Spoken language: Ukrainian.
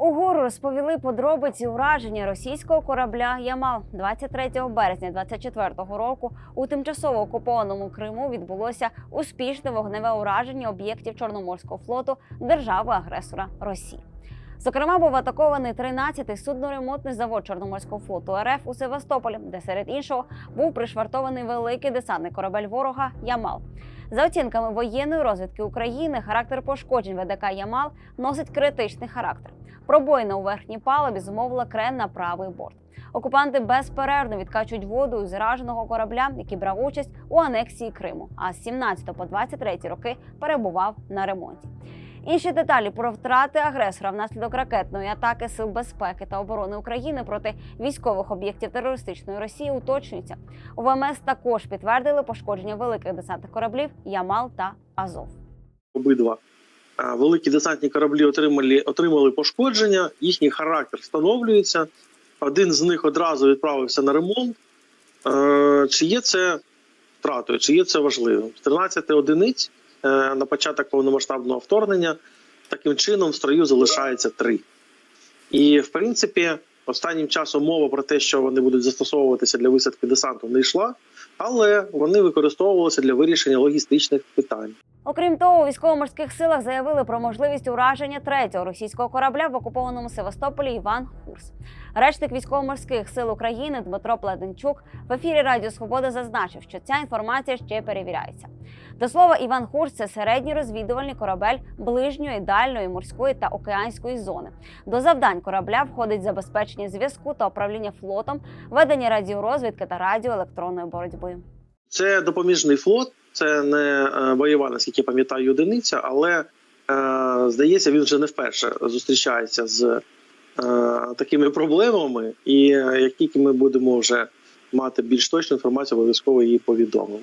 Угору розповіли подробиці ураження російського корабля Ямал 23 березня 24-го року. У тимчасово окупованому Криму відбулося успішне вогневе ураження об'єктів Чорноморського флоту держави-агресора Росії. Зокрема, був атакований 13-й судноремонтний завод Чорноморського флоту РФ у Севастополі, де серед іншого був пришвартований великий десантний корабель ворога Ямал. За оцінками воєнної розвідки України, характер пошкоджень ВДК Ямал носить критичний характер. Пробоїна у верхній палубі зумовила крен на правий борт. Окупанти безперервно відкачують воду із зараженого корабля, який брав участь у анексії Криму, а з 17 по 23 роки перебував на ремонті. Інші деталі про втрати агресора внаслідок ракетної атаки Сил безпеки та оборони України проти військових об'єктів терористичної Росії уточнюються. У ВМС також підтвердили пошкодження великих десантних кораблів Ямал та Азов. обидва е, великі десантні кораблі отримали, отримали пошкодження, їхній характер встановлюється. Один з них одразу відправився на ремонт. Е, Чи є це втратою, чи є це важливим? З 13 одиниць на початок повномасштабного вторгнення таким чином в строю залишається три. І, в принципі, останнім часом мова про те, що вони будуть застосовуватися для висадки десанту, не йшла, але вони використовувалися для вирішення логістичних питань. Окрім того, у військово-морських силах заявили про можливість ураження третього російського корабля в окупованому Севастополі Іван Хурс. Речник військово-морських сил України Дмитро Плетенчук в ефірі Радіо Свобода зазначив, що ця інформація ще перевіряється. До слова, Іван Хурс це середній розвідувальний корабель ближньої, дальньої, морської та океанської зони. До завдань корабля входить забезпечення зв'язку та управління флотом, ведення радіорозвідки та радіоелектронної боротьби. Це допоміжний флот, це не е, бойова, наскільки я пам'ятаю, одиниця, але е, здається, він вже не вперше зустрічається з е, такими проблемами, і як тільки ми будемо вже мати більш точну інформацію, обов'язково її повідомимо.